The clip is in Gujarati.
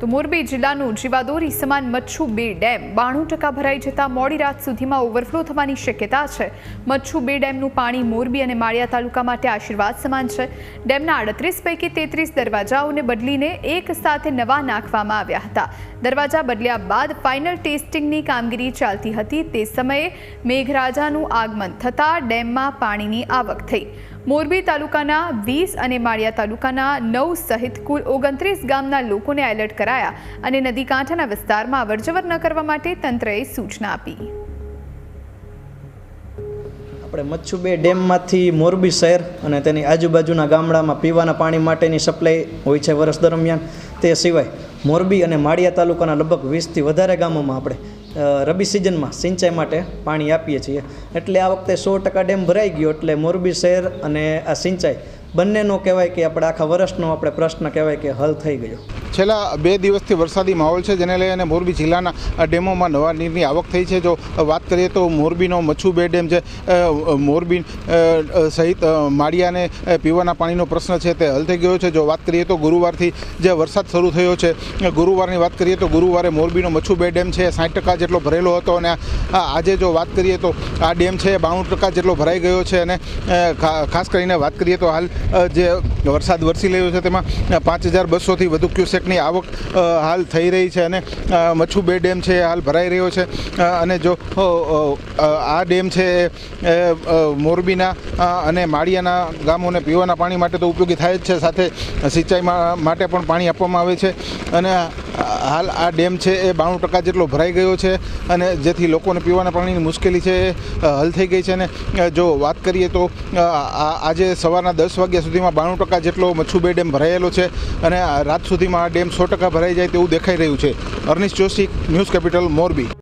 તો મોરબી જિલ્લાનું જીવાદોરી સમાન મચ્છુ બે ડેમ બાણું ટકા ભરાઈ જતા મોડી રાત સુધીમાં ઓવરફ્લો થવાની શક્યતા છે. મચ્છુ બે ડેમનું પાણી મોરબી અને માળિયા તાલુકા માટે આશીર્વાદ સમાન છે. ડેમના આડત્રીસ પૈકી તેત્રીસ દરવાજાઓને બદલીને એક સાથે નવા નાખવામાં આવ્યા હતા. દરવાજા બદલ્યા બાદ ફાઇનલ ટેસ્ટિંગની કામગીરી ચાલતી હતી. તે સમયે મેઘરાજાનું આગમન થતાં ડેમમાં પાણીની આવક થઈ. મોરબી તાલુકાના વીસ અને માળિયા તાલુકાના નવ સહિત કુલ ઓગણત્રીસ ગામના લોકોને એલર્ટ કરાયા અને નદી કાંઠાના વિસ્તારમાં અવરજવર ન કરવા માટે તંત્રએ સૂચના આપી. આપણે મચ્છુબે ડેમમાંથી મોરબી શહેર અને તેની આજુબાજુના ગામડામાં પીવાના પાણી માટેની સપ્લાય હોય છે વર્ષ દરમિયાન. તે સિવાય મોરબી અને માળિયા તાલુકાના લગભગ વીસથી વધારે ગામોમાં આપણે રબી સિઝનમાં સિંચાઈ માટે પાણી આપીએ છીએ. એટલે આ વખતે સો ટકા ડેમ ભરાઈ ગયો એટલે મોરબી શહેર અને આ સિંચાઈ બંનેનો કહેવાય કે આપણે આખા વર્ષનો આપણે પ્રશ્ન કહેવાય કે હલ થઈ ગયો. છેલ્લા બે દિવસથી વરસાદી માહોલ છે, જેને લઈને મોરબી જિલ્લાના ડેમોમાં નવા નીરની આવક થઈ છે. જો વાત કરીએ તો મોરબીનો મચ્છુ બે ડેમ છે મોરબી સહિત માળિયાને પીવાના પાણીનો પ્રશ્ન છે, તે હલ થઈ ગયો છે. જો વાત કરીએ તો ગુરુવારથી જે વરસાદ શરૂ થયો છે ગુરુવારની વાત કરીએ તો ગુરુવારે મોરબીનો મચ્છુ બે ડેમ છે, સાઠ ટકા જેટલો ભરેલો હતો અને આજે જો વાત કરીએ તો આ ડેમ છે, બાણું ટકા જેટલો ભરાઈ ગયો છે અને ખાસ કરીને વાત કરીએ તો હાલ જે વરસાદ વરસી રહ્યો છે, તેમાં પાંચ હજાર બસોથી વધુ ક્યુસેકની આવક હાલ થઈ રહી છે અને મચ્છુ બે ડેમ છે હાલ ભરાઈ રહ્યો છે. અને જો આ ડેમ છે મોરબીના અને માળિયાના ગામોને પીવાના પાણી માટે તો ઉપયોગી થાય જ છે. સાથે સિંચાઈ માટે પણ પાણી આપવામાં આવે છે. અને હાલ આ ડેમ છે એ બાણું ટકા જેટલો ભરાઈ ગયો છે અને જેથી લોકોને પીવાના પાણીની મુશ્કેલી છે એ હલ થઈ ગઈ છે અને જો વાત કરીએ તો આજે સવારના દસ વાગ્યા સુધીમાં બાણું ટકા જેટલો મચ્છુબે ડેમ ભરાયેલો છે અને રાત સુધીમાં આ ડેમ સો ટકા ભરાઈ જાય તેવું દેખાઈ રહ્યું છે. Arnish Joshi, news capital, Morbi.